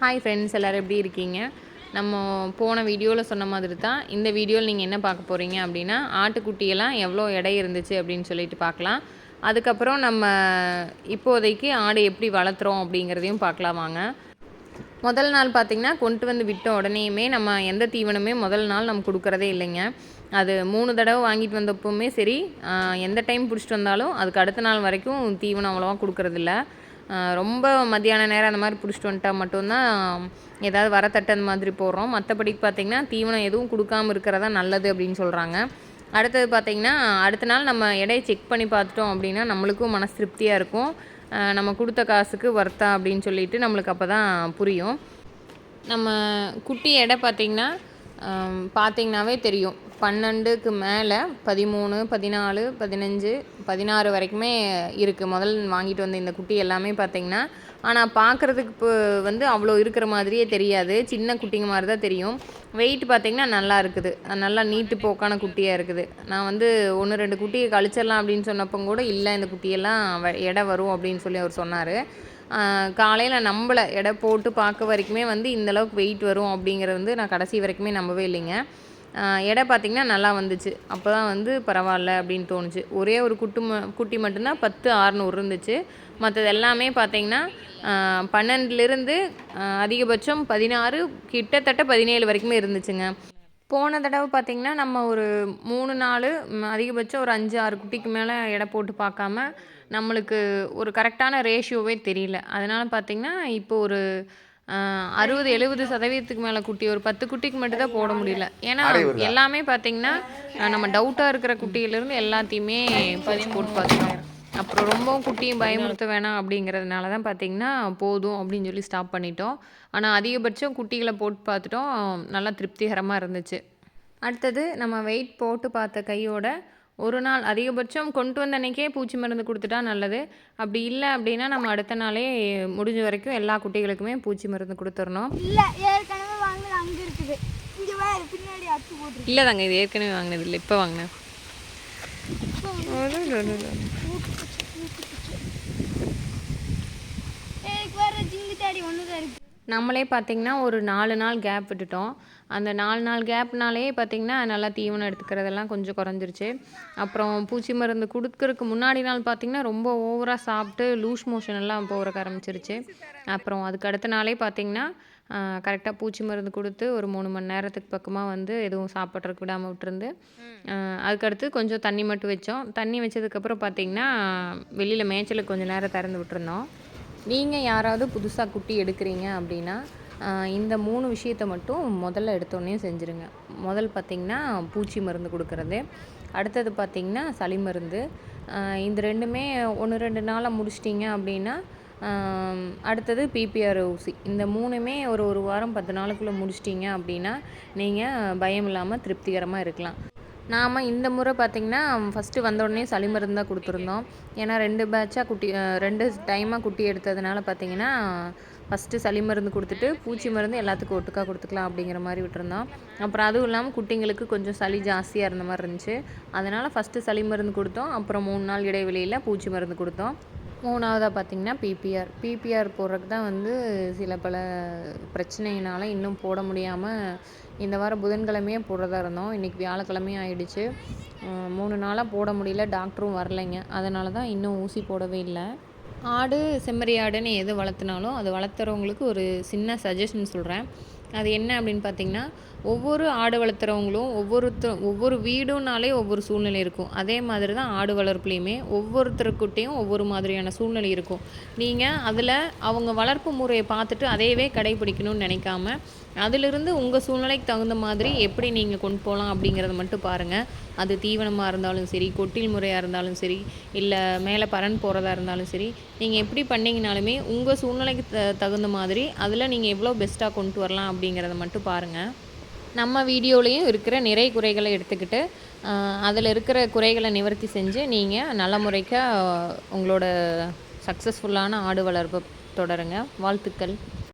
Hi friends எல்லோரும் எப்படி இருக்கீங்க? நம்ம போன வீடியோவில் சொன்ன மாதிரி தான் இந்த வீடியோவில் நீங்கள் என்ன பார்க்க போகிறீங்க அப்படின்னா ஆட்டுக்குட்டியெல்லாம் எவ்வளோ எடை இருந்துச்சு அப்படின்னு சொல்லிட்டு பார்க்கலாம். அதுக்கப்புறம் நம்ம இப்போதைக்கு ஆடு எப்படி வளர்த்துறோம் அப்படிங்கிறதையும் பார்க்கலாம் வாங்க. முதல் நாள் பார்த்திங்கன்னா கொண்டு வந்து விட்ட உடனேயுமே நம்ம எந்த தீவனமே முதல் நாள் நம்ம கொடுக்குறதே இல்லைங்க. அது மூணு தடவை வாங்கிட்டு வந்தப்பவுமே சரி எந்த டைம் பிடிச்சிட்டு வந்தாலும் அதுக்கு அடுத்த நாள் வரைக்கும் தீவனம் அவ்வளோவா கொடுக்குறதில்ல. ரொம்ப மத்தியான நேரம் அந்த மாதிரி பிடிச்சிட்டு வந்துட்டா மட்டும்தான் ஏதாவது வரத்தட்டு அந்த மாதிரி போடுறோம். மற்றபடி பார்த்திங்கன்னா தீவனம் எதுவும் கொடுக்காமல் இருக்கிறதா நல்லது அப்படின்னு சொல்கிறாங்க அடுத்தது பார்த்திங்கன்னா அடுத்த நாள் நம்ம எடையை செக் பண்ணி பார்த்துட்டோம் அப்படின்னா நம்மளுக்கும் மனசு திருப்தியாக இருக்கும். நம்ம கொடுத்த காசுக்கு வர்த்தா அப்படின்னு சொல்லிட்டு நம்மளுக்கு அப்போ தான் புரியும். நம்ம குட்டி எடை பார்த்திங்கன்னா பார்த்திங்கனாவே தெரியும். பன்னெண்டுக்கு மேலே பதிமூணு பதினாலு பதினஞ்சு பதினாறு வரைக்குமே இருக்குது முதல் வாங்கிட்டு வந்த இந்த குட்டி எல்லாமே பார்த்திங்கன்னா ஆனால் பார்க்குறதுக்கு இப்போ வந்து அவ்வளோ இருக்கிற மாதிரியே தெரியாது. சின்ன குட்டிங்க மாதிரி தான் தெரியும். வெயிட் பார்த்திங்கன்னா நல்லா இருக்குது. நல்லா நீட்டு போக்கான குட்டியாக இருக்குது. நான் வந்து ஒன்று ரெண்டு குட்டியை கழிச்சிடலாம் அப்படின்னு சொன்னப்போ கூட இல்லை இந்த குட்டியெல்லாம் எடை வரும் அப்படின்னு சொல்லி அவர் சொன்னார். காலையில் நம்மளை எடை போட்டு பார்க்க வரைக்குமே வந்து இந்தளவுக்கு வெயிட் வரும் அப்படிங்கிறது வந்து நான் கடைசி வரைக்குமே நம்பவே இல்லைங்க. எடை பார்த்திங்கன்னா நல்லா வந்துச்சு. அப்போ தான் வந்து பரவாயில்ல அப்படின்னு தோணுச்சு. ஒரே ஒரு குட்டு ம குட்டி மட்டும்தான் பத்து ஆறுநூறு இருந்துச்சு. மற்றது எல்லாமே பார்த்திங்கன்னா பன்னெண்டுலேருந்து அதிகபட்சம் பதினாறு கிட்டத்தட்ட பதினேழு வரைக்குமே இருந்துச்சுங்க. போன தடவை பார்த்திங்கன்னா நம்ம ஒரு மூணு நாலு அதிகபட்சம் ஒரு அஞ்சு ஆறு குட்டிக்கு மேலே எடை போட்டு பார்க்காம நம்மளுக்கு ஒரு கரெக்டான ரேஷியோவே தெரியல. அதனால் பார்த்திங்கன்னா இப்போ ஒரு அறுபது எழுபது சதவீதத்துக்கு மேலே குட்டி ஒரு பத்து குட்டிக்கு மட்டும் தான் போட முடியல. ஏன்னா எல்லாமே பார்த்தீங்கன்னா நம்ம டவுட்டாக இருக்கிற குட்டியிலேருந்து எல்லாத்தையுமே பதிச்சு போட்டு பார்த்துட்டோம் அப்புறம் ரொம்பவும் குட்டியும் பயமுறுத்த வேணாம் அப்படிங்கிறதுனால தான் பார்த்தீங்கன்னா போதும் அப்படின்னு சொல்லி ஸ்டாப் பண்ணிட்டோம். ஆனால் அதிகபட்சம் குட்டிகளை போட்டு பார்த்துட்டோம். நல்லா திருப்திகரமாக இருந்துச்சு. அடுத்தது நம்ம வெயிட் போட்டு பார்த்த கையோட ஒரு நாள் அதிகபட்சம் கொண்டு வந்த அன்றைக்கே பூச்சி மருந்து கொடுத்துட்டா நல்லது. அப்படி இல்லை அப்படின்னா நம்ம அடுத்த நாளே முடிஞ்ச வரைக்கும் எல்லா குட்டிகளுக்குமே பூச்சி மருந்து கொடுத்துடணும் இல்லை ஏற்கனவே வாங்கினது அங்கே இருக்குது. இங்கே பின்னாடி போட்டு இல்லை தாங்க இது ஏற்கனவே வாங்கினது இல்லை இப்போ வாங்கினேன். நம்மளே பார்த்திங்கன்னா ஒரு நாலு நாள் கேப் விட்டுட்டோம். அந்த நாலு நாள் கேப்னாலே பார்த்திங்கன்னா நல்லா தீவனம் எடுத்துக்கிறதெல்லாம் கொஞ்சம் குறைஞ்சிருச்சு. அப்புறம் பூச்சி மருந்து கொடுக்கறதுக்கு முன்னாடி நாள் பார்த்திங்கன்னா ரொம்ப ஓவராக சாப்பிட்டு லூஸ் மோஷன் எல்லாம் போகிறக்க ஆரம்பிச்சிருச்சு. அப்புறம் அதுக்கு அடுத்த நாளே பார்த்திங்கன்னா கரெக்டாக பூச்சி மருந்து கொடுத்து ஒரு மூணு மணி நேரத்துக்கு பக்கமாக வந்து எதுவும் சாப்பிட்றதுக்கு விடாமல் விட்டுருந்து அதுக்கடுத்து கொஞ்சம் தண்ணி மட்டும் வச்சோம். தண்ணி வச்சதுக்கப்புறம் பார்த்திங்கன்னா வெளியில் மேய்ச்சலுக்கு கொஞ்சம் நேரம் திறந்து விட்டுருந்தோம். நீங்கள் யாராவது புதுசாக குட்டி எடுக்கிறீங்க அப்படின்னா இந்த மூணு விஷயத்த மட்டும் முதல்ல எடுத்தோடனே செஞ்சுருங்க. முதல் பார்த்திங்கன்னா பூச்சி மருந்து கொடுக்குறது. அடுத்தது பார்த்திங்கன்னா சளி மருந்து. இந்த ரெண்டுமே ஒன்று ரெண்டு நாளாக முடிச்சிட்டிங்க அப்படின்னா அடுத்தது பிபிஆர் ஊசி. இந்த மூணுமே ஒரு ஒரு வாரம் பத்து நாளுக்குள்ளே முடிச்சிட்டிங்க அப்படின்னா நீங்கள் பயம் இல்லாமல் திருப்திகரமாக இருக்கலாம். நாம் இந்த முறை பார்த்திங்கன்னா ஃபஸ்ட்டு வந்தோடனே சளி மருந்து தான் கொடுத்துருந்தோம். ஏன்னா ரெண்டு பேட்சாக குட்டி ரெண்டு டைமாக குட்டி எடுத்ததுனால பார்த்திங்கன்னா ஃபஸ்ட்டு சளி மருந்து கொடுத்துட்டு பூச்சி மருந்து எல்லாத்துக்கும் ஒட்டுக்காக கொடுத்துக்கலாம் அப்படிங்கிற மாதிரி விட்டுருந்தோம். அப்புறம் அதுவும் இல்லாமல் குட்டிங்களுக்கு கொஞ்சம் சளி ஜாஸ்தியாக இருந்த மாதிரி இருந்துச்சு. அதனால் ஃபஸ்ட்டு சளி மருந்து கொடுத்தோம். அப்புறம் மூணு நாள் இடைவெளியில் பூச்சி மருந்து கொடுத்தோம். மூணாவதாக பார்த்திங்கன்னா பிபிஆர் பிபிஆர் போடுறதுக்கு தான் வந்து சில பல பிரச்சனையினால் இன்னும் போட முடியாமல் இந்த வாரம் புதன்கிழமையே போடுறதா இருந்தோம். இன்றைக்கி வியாழக்கிழமையும் ஆயிடுச்சு. மூணு நாளாக போட முடியல. டாக்டரும் வரலைங்க. அதனால தான் இன்னும் ஊசி போடவே இல்லை. ஆடு செம்மறி ஆடுன்னு எது வளர்த்துனாலும் அது வளர்த்துறவங்களுக்கு ஒரு சின்ன சஜஷன் சொல்கிறேன் அது என்ன அப்படின்னு பார்த்தீங்கன்னா ஒவ்வொரு ஆடு வளர்த்துறவங்களும் ஒவ்வொருத்தர் ஒவ்வொரு வீடுனாலே ஒவ்வொரு சூழ்நிலை இருக்கும். அதே மாதிரி தான் ஆடு வளர்ப்புலேயுமே ஒவ்வொருத்தருக்கிட்டேயும் ஒவ்வொரு மாதிரியான சூழ்நிலை இருக்கும். நீங்கள் அதில் அவங்க வளர்ப்பு முறையை பார்த்துட்டு அதையவே கடைபிடிக்கணும்னு நினைக்காம அதிலிருந்து உங்கள் சூழ்நிலைக்கு தகுந்த மாதிரி எப்படி நீங்கள் கொண்டு போகலாம் அப்படிங்கிறத மட்டும் பாருங்கள் அது தீவனமாக இருந்தாலும் சரி கொட்டில் முறையாக இருந்தாலும் சரி இல்லை மேலே பரன் போகிறதா இருந்தாலும் சரி நீங்கள் எப்படி பண்ணிங்கனாலுமே உங்கள் சூழ்நிலைக்கு த தகுந்த மாதிரி அதில் நீங்கள் எவ்வளோ பெஸ்ட்டாக கொண்டு வரலாம் அப்படிங்கிறத மட்டும் பாருங்கள் நம்ம வீடியோலையும் இருக்கிற நிறை குறைகளை எடுத்துக்கிட்டு அதில் இருக்கிற குறைகளை நிவர்த்தி செஞ்சு நீங்கள் நல்ல முறைக்க உங்களோட சக்ஸஸ்ஃபுல்லான ஆடு வளர்ப்பு தொடருங்க. வாழ்த்துக்கள்.